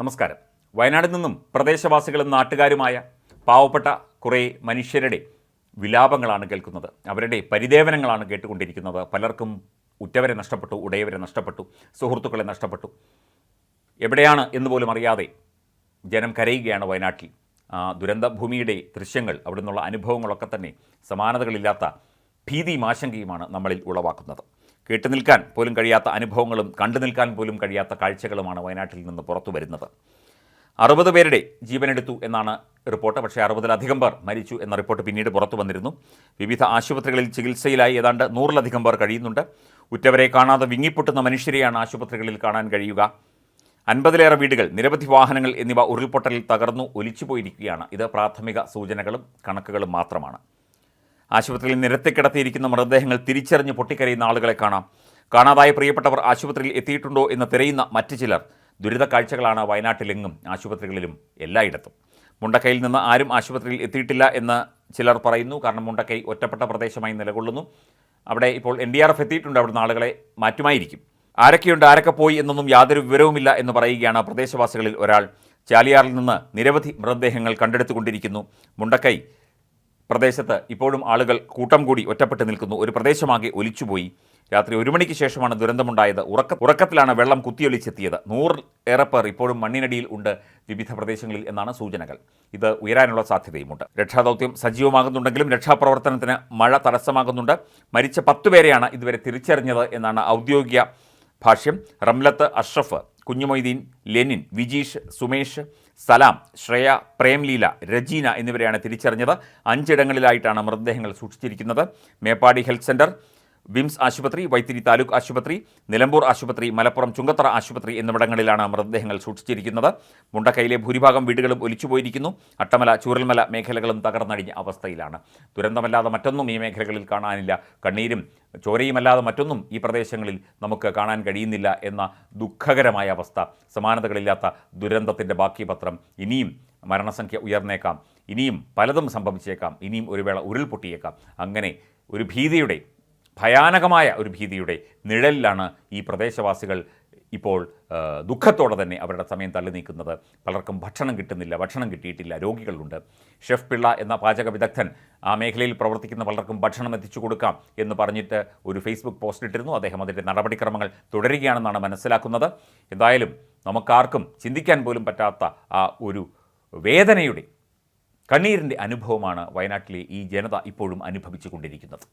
നമസ്കാരം. വയനാട്ടിൽ നിന്നും പ്രദേശവാസികളും നാട്ടുകാരുമായ പാവപ്പെട്ട കുറേ മനുഷ്യരുടെ വിലാപങ്ങളാണ് കേൾക്കുന്നത്. അവരുടെ പരിദേവനങ്ങളാണ് കേട്ടുകൊണ്ടിരിക്കുന്നത്. പലർക്കും ഉറ്റവരെ നഷ്ടപ്പെട്ടു ഉടയവരെ നഷ്ടപ്പെട്ടു സുഹൃത്തുക്കളെ നഷ്ടപ്പെട്ടു. എവിടെയാണ് എന്ന് പോലും അറിയാതെ ജനം കരയുകയാണ് വയനാട്ടിൽ. ആ ദുരന്ത ഭൂമിയുടെ ദൃശ്യങ്ങൾ അവിടെ നിന്നുള്ള അനുഭവങ്ങളൊക്കെ തന്നെ സമാനതകളില്ലാത്ത ഭീതിയും ആശങ്കയുമാണ് നമ്മളിൽ ഉളവാക്കുന്നത്. കേട്ടു നിൽക്കാൻ പോലും കഴിയാത്ത അനുഭവങ്ങളും കണ്ടു നിൽക്കാൻ പോലും കഴിയാത്ത കാഴ്ചകളുമാണ് വയനാട്ടിൽ നിന്ന് പുറത്തു വരുന്നത്. അറുപത് പേരുടെ ജീവനെടുത്തു എന്നാണ് റിപ്പോർട്ട്. പക്ഷേ അറുപതിലധികം പേർ മരിച്ചു എന്ന റിപ്പോർട്ട് പിന്നീട് പുറത്തു വന്നിരുന്നു. വിവിധ ആശുപത്രികളിൽ ചികിത്സയിലായി ഏതാണ്ട് നൂറിലധികം പേർ കഴിയുന്നുണ്ട്. ഉറ്റവരെ കാണാതെ വിങ്ങിപ്പൊട്ടുന്ന മനുഷ്യരെയാണ് ആശുപത്രികളിൽ കാണാൻ കഴിയുക. അൻപതിലേറെ വീടുകൾ നിരവധി വാഹനങ്ങൾ എന്നിവ ഉരുൾപൊട്ടലിൽ തകർന്നു ഒലിച്ചുപോയിരിക്കുകയാണ്. ഇത് പ്രാഥമിക സൂചനകളും കണക്കുകളും മാത്രമാണ്. ആശുപത്രിയിൽ നിരത്തിക്കിടത്തിയിരിക്കുന്ന മൃതദേഹങ്ങൾ തിരിച്ചറിഞ്ഞ് പൊട്ടിക്കരയുന്ന ആളുകളെ കാണാം. കാണാതായ പ്രിയപ്പെട്ടവർ ആശുപത്രിയിൽ എത്തിയിട്ടുണ്ടോ എന്ന് തിരയുന്ന മറ്റു ചിലർ. ദുരിത കാഴ്ചകളാണ് വയനാട്ടിലെങ്ങും ആശുപത്രികളിലും എല്ലായിടത്തും. മുണ്ടക്കയിൽ നിന്ന് ആരും ആശുപത്രിയിൽ എത്തിയിട്ടില്ല എന്ന് ചിലർ പറയുന്നു. കാരണം മുണ്ടക്കൈ ഒറ്റപ്പെട്ട പ്രദേശമായി നിലകൊള്ളുന്നു. അവിടെ ഇപ്പോൾ എൻ ഡി ആർ എഫ് എത്തിയിട്ടുണ്ട്. അവിടുന്ന് ആളുകളെ മാറ്റുമായിരിക്കും. ആരൊക്കെയുണ്ട്? ആരൊക്കെ പോയി എന്നൊന്നും യാതൊരു വിവരവുമില്ല എന്ന് പറയുകയാണ് പ്രദേശവാസികളിൽ ഒരാൾ. ചാലിയാറിൽ നിന്ന് നിരവധി മൃതദേഹങ്ങൾ കണ്ടെടുത്തുകൊണ്ടിരിക്കുന്നു. മുണ്ടക്കൈ പ്രദേശത്ത് ഇപ്പോഴും ആളുകൾ കൂട്ടം കൂടി ഒറ്റപ്പെട്ട് നിൽക്കുന്നു. ഒരു പ്രദേശമാകെ ഒലിച്ചുപോയി. രാത്രി ഒരു മണിക്ക് ശേഷമാണ് ദുരന്തമുണ്ടായത്. ഉറക്ക ഉറക്കത്തിലാണ് വെള്ളം കുത്തിയൊലിച്ചെത്തിയത്. നൂറിൽ ഏറെ പേർ ഇപ്പോഴും മണ്ണിനടിയിൽ ഉണ്ട് വിവിധ പ്രദേശങ്ങളിൽ എന്നാണ് സൂചനകൾ. ഇത് ഉയരാനുള്ള സാധ്യതയുമുണ്ട്. രക്ഷാദൗത്യം സജീവമാകുന്നുണ്ടെങ്കിലും രക്ഷാപ്രവർത്തനത്തിന് മഴ തടസ്സമാകുന്നുണ്ട്. മരിച്ച പത്തുപേരെയാണ് ഇതുവരെ തിരിച്ചറിഞ്ഞത് എന്നാണ് ഔദ്യോഗിക ഭാഷ്യം. റംലത്ത് അഷ്റഫ് കുഞ്ഞുമൊയ്തീൻ ലെനിൻ വിജീഷ് സുമേഷ് സലാം ശ്രേയ പ്രേംലീല രജീന എന്നിവരെയാണ് തിരിച്ചറിഞ്ഞത്. അഞ്ചിടങ്ങളിലായിട്ടാണ് മൃതദേഹങ്ങൾ സൂക്ഷിച്ചിരിക്കുന്നത്. മേപ്പാടി ഹെൽത്ത് സെന്റർ വിംസ് ആശുപത്രി വൈത്തിരി താലൂക്ക് ആശുപത്രി നിലമ്പൂർ ആശുപത്രി മലപ്പുറം ചുങ്കത്തറ ആശുപത്രി എന്നിവിടങ്ങളിലാണ് മൃതദേഹങ്ങൾ സൂക്ഷിച്ചിരിക്കുന്നത്. മുണ്ടക്കൈയിലെ ഭൂരിഭാഗം വീടുകളും ഒലിച്ചുപോയിരിക്കുന്നു. അട്ടമല ചൂരൽമല മേഖലകളും തകർന്നടിഞ്ഞ അവസ്ഥയിലാണ്. ദുരന്തമല്ലാതെ മറ്റൊന്നും ഈ മേഖലകളിൽ കാണാനില്ല. കണ്ണീരും ചോരയുമല്ലാതെ മറ്റൊന്നും ഈ പ്രദേശങ്ങളിൽ നമുക്ക് കാണാൻ കഴിയുന്നില്ല എന്ന ദുഃഖകരമായ അവസ്ഥ. സമാനതകളില്ലാത്ത ദുരന്തത്തിന്റെ ബാക്കി പത്രം ഇനിയും മരണസംഖ്യ ഉയർന്നേക്കാം. ഇനിയും പലതും സംഭവിച്ചേക്കാം. ഇനിയും ഒരു വേള ഉരുൾപൊട്ടിയേക്കാം. അങ്ങനെ ഒരു ഭീതിയുടെ ഭയാനകമായ ഒരു ഭീതിയുടെ നിഴലിലാണ് ഈ പ്രദേശവാസികൾ ഇപ്പോൾ ദുഃഖത്തോടെ തന്നെ അവരുടെ സമയം തള്ളി നീക്കുന്നത്. പലർക്കും ഭക്ഷണം കിട്ടുന്നില്ല ഭക്ഷണം കിട്ടിയിട്ടില്ല രോഗികളുണ്ട്. ഷെഫ് പിള്ള എന്ന പാചക വിദഗ്ധൻ ആ മേഖലയിൽ പ്രവർത്തിക്കുന്ന പലർക്കും ഭക്ഷണം എത്തിച്ചു കൊടുക്കാം എന്ന് പറഞ്ഞിട്ട് ഒരു ഫേസ്ബുക്ക് പോസ്റ്റ് ഇട്ടിരുന്നു. അദ്ദേഹം അതിന്റെ നടപടിക്രമങ്ങൾ തുടരുകയാണെന്നാണ് മനസ്സിലാക്കുന്നത്. എന്തായാലും നമുക്കാർക്കും ചിന്തിക്കാൻ പോലും പറ്റാത്ത ആ ഒരു വേദനയുടെ കണ്ണീരിന്റെ അനുഭവമാണ് വയനാട്ടിലെ ഈ ജനത ഇപ്പോഴും അനുഭവിച്ചു കൊണ്ടിരിക്കുന്നത്.